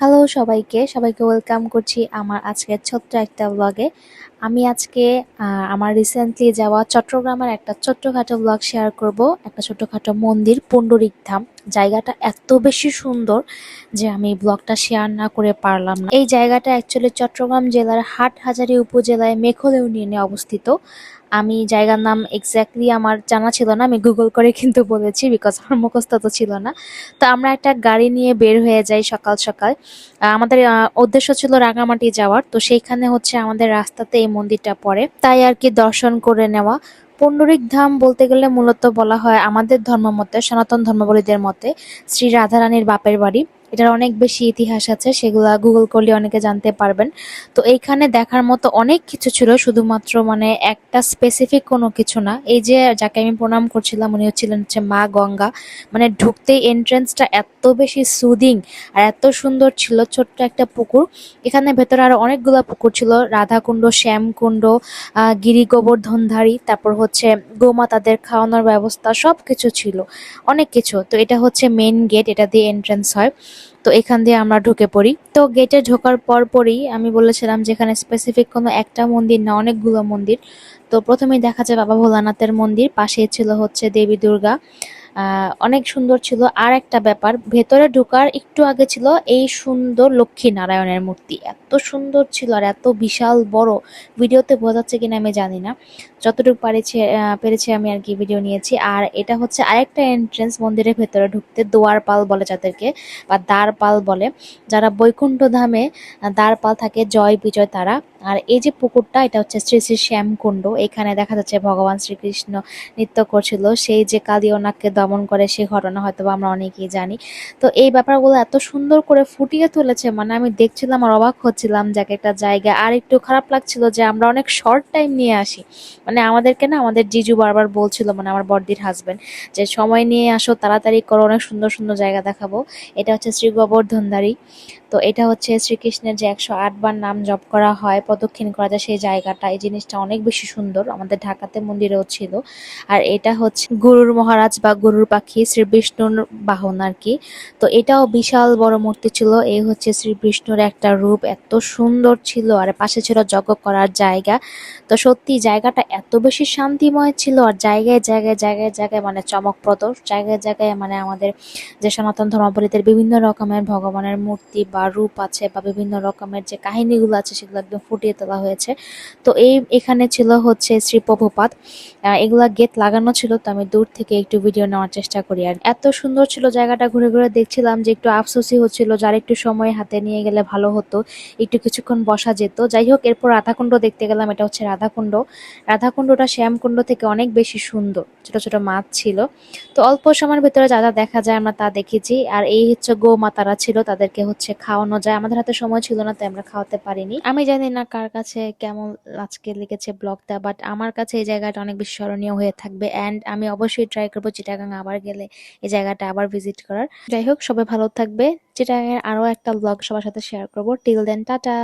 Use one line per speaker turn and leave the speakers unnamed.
Hello সবাইকে সবাইকে welcome করছি আমার আজকের ছোট্ট একটা ব্লগে আমি আজকে আমার রিসেন্টলি যাওয়া চট্টগ্রামের একটা ছোট্টখাটো ব্লগ শেয়ার করব। একটা ছোট্টখাটো মন্দির, পুণ্ডরিক ধাম। জায়গাটা এত বেশি সুন্দর যে আমি ব্লগটা শেয়ার না করে পারলাম না। এই জায়গাটা অ্যাকচুয়ালি চট্টগ্রাম জেলার হাটহাজারী উপজেলায় মেখল ইউনিয়নে অবস্থিত। আমি জায়গার নাম এক্স্যাক্টলি আমার জানা ছিল না, আমি গুগল করে কিন্তু বলেছি বিকজ আমার মুখস্থ তো ছিল না। তো আমরা একটা গাড়ি নিয়ে বের হয়ে যাই সকাল সকাল। আমাদের উদ্দেশ্য ছিল রাঙামাটি যাওয়ার। তো সেইখানে হচ্ছে আমাদের রাস্তাতে এই মন্দিরটা পড়ে। তাই আর কি দর্শন করে নেওয়া। পুণ্ডরিক ধাম বলতে গেলে মূলত বলা হয় আমাদের ধর্ম মতে, সনাতন ধর্মাবলীদের মতে, শ্রী রাধারানীর বাপের বাড়ি। এটার অনেক বেশি ইতিহাস আছে, সেগুলা গুগল করলে অনেকে জানতে পারবেন। তো এইখানে দেখার মতো অনেক কিছু ছিল, শুধুমাত্র মানে একটা স্পেসিফিক কোনো কিছু না। এই যে যাকে আমি প্রণাম করছিলাম, উনি হচ্ছিলেন হচ্ছে মা গঙ্গা। মানে ঢুকতেই এন্ট্রান্সটা এত বেশি সুদিং আর এত সুন্দর ছিল, ছোট্ট একটা পুকুর। এখানে ভেতরে আরও অনেকগুলো পুকুর ছিল, রাধাকুণ্ড, শ্যামকুণ্ড গিরি গোবর্ধনধারী তারপর হচ্ছে গোমাতাদের খাওয়ানোর ব্যবস্থা সব কিছু ছিল। অনেক কিছু। তো এটা হচ্ছে মেইন গেট এটা দিয়ে এন্ট্রান্স হয়। তো এখান দিয়ে আমরা ঢুকে পড়ি। তো গেটে ঢোকার পর পরই আমি বলেছিলাম যে এখানে স্পেসিফিক কোনো একটা মন্দির না, অনেকগুলো মন্দির। তো প্রথমেই দেখা যায় বাবা ভোলানাথের মন্দির পাশে ছিল হচ্ছে দেবী দুর্গা। অনেক সুন্দর ছিল। আর একটা ব্যাপার, ভেতরে ঢোকার একটু আগে ছিল এই সুন্দর লক্ষ্মী নারায়ণের মূর্তি। এত সুন্দর ছিল আর এত বিশাল বড়। ভিডিওতে বোঝাচ্ছে কিনা আমি জানি না। যতটুকু পারেছে পেরেছি আমি আর কি ভিডিও নিয়েছি। আর এটা হচ্ছে আরেকটা এন্ট্রেন্স মন্দিরের ভেতরে ঢুকতে দোয়ার পাল বলে যাদেরকে, বা দ্বার পাল বলে। যারা বৈকুণ্ঠ ধামে দ্বার পাল থাকে, জয় বিজয় তারা। আর এই যে পুকুরটা, এটা হচ্ছে শ্রী শ্রী শ্যামকুণ্ড। এখানে দেখা যাচ্ছে ভগবান শ্রীকৃষ্ণ নৃত্য করছিল। সেই যে কালিয়নাককে দমন করে সেই ঘটনা হয়তো আমরা অনেকেই জানি। তো এই ব্যাপারগুলো এত সুন্দর করে ফুটিয়ে তুলেছে মানে আমি দেখছিলাম আর অবাক হচ্ছিলাম যে একটা জায়গা আর একটু খারাপ লাগছিল যে আমরা অনেক শর্ট টাইম নিয়ে আসি। মানে আমাদেরকে না, আমাদের জিজু বারবার বলছিল মানে আমার বড়দির হাজবেন্ড যে সময় নিয়ে আসো, তাড়াতাড়ি করো, অনেক সুন্দর সুন্দর জায়গা দেখাবো। এটা হচ্ছে শ্রী গোবর্ধনধারী। তো এটা হচ্ছে শ্রীকৃষ্ণের যে একশো আট বার নাম জপ করা হয়, প্রদক্ষিণ করা যায় সেই জায়গাটা। এই জিনিসটা অনেক বেশি সুন্দর। আমাদের ঢাকাতে মন্দিরেও ছিল। আর এটা হচ্ছে গুরুর মহারাজ বা গরুর পাখি শ্রী বিষ্ণুর বাহন আর কি। তো এটাও বিশাল বড় মূর্তি ছিল। এই হচ্ছে শ্রী বিষ্ণুর একটা রূপ। এত সুন্দর ছিল আর পাশে ছিল যজ্ঞ করার জায়গা। তো সত্যি জায়গাটা এত বেশি শান্তিময় ছিল আর জায়গায় জায়গায় জায়গায় জায়গায় মানে চমকপ্রদ। জায়গায় জায়গায় মানে আমাদের যে সনাতন ধর্মাবলীদের বিভিন্ন রকমের ভগবানের মূর্তি বা রূপ আছে বা বিভিন্ন রকমের যে কাহিনীগুলো আছে সেগুলো একদম ফুটিয়ে তোলা হয়েছে। তো এই এখানে ছিল হচ্ছে শ্রী প্রভুপাত এগুলা গেট লাগানো ছিল। তো আমি দূর থেকে একটু ভিডিও নেওয়ার চেষ্টা করি আর এত সুন্দর ছিল জায়গাটা ঘুরে ঘুরে দেখছিলাম যে একটু আফসোসই হচ্ছিল যার একটু সময় হাতে নিয়ে গেলে ভালো হতো, একটু কিছুক্ষণ বসা যেত। যাই হোক, এরপর রাধাকুণ্ড দেখতে গেলাম, এটা হচ্ছে রাধাকুণ্ড। রাধাকুণ্ডটা শ্যামকুণ্ড থেকে অনেক বেশি সুন্দর, ছোট ছোট মাছ ছিল। তো অল্প সময়ের ভিতরে যা যা দেখা যায় আমরা তা দেখেছি। আর এই হচ্ছে গো মাতারা ছিল, তাদেরকে হচ্ছে খাওয়ানো যায়। আমাদের হাতে সময় ছিল না তাই আমরা খাওয়াতে পারিনি। আমি জানি না কার কাছে কেমন আজকে লিখেছে ব্লগটা বাট আমার কাছে এই জায়গাটা অনেক বেশি স্মরণীয় হয়ে থাকবে। অ্যান্ড আমি অবশ্যই ট্রাই করব চিটাগাং আবার গেলে এই জায়গাটা আবার ভিজিট করার। যাই হোক, সবাই ভালো থাকবে। যেটা এর আরও একটা ব্লগ সবার সাথে শেয়ার করব। Till then tata.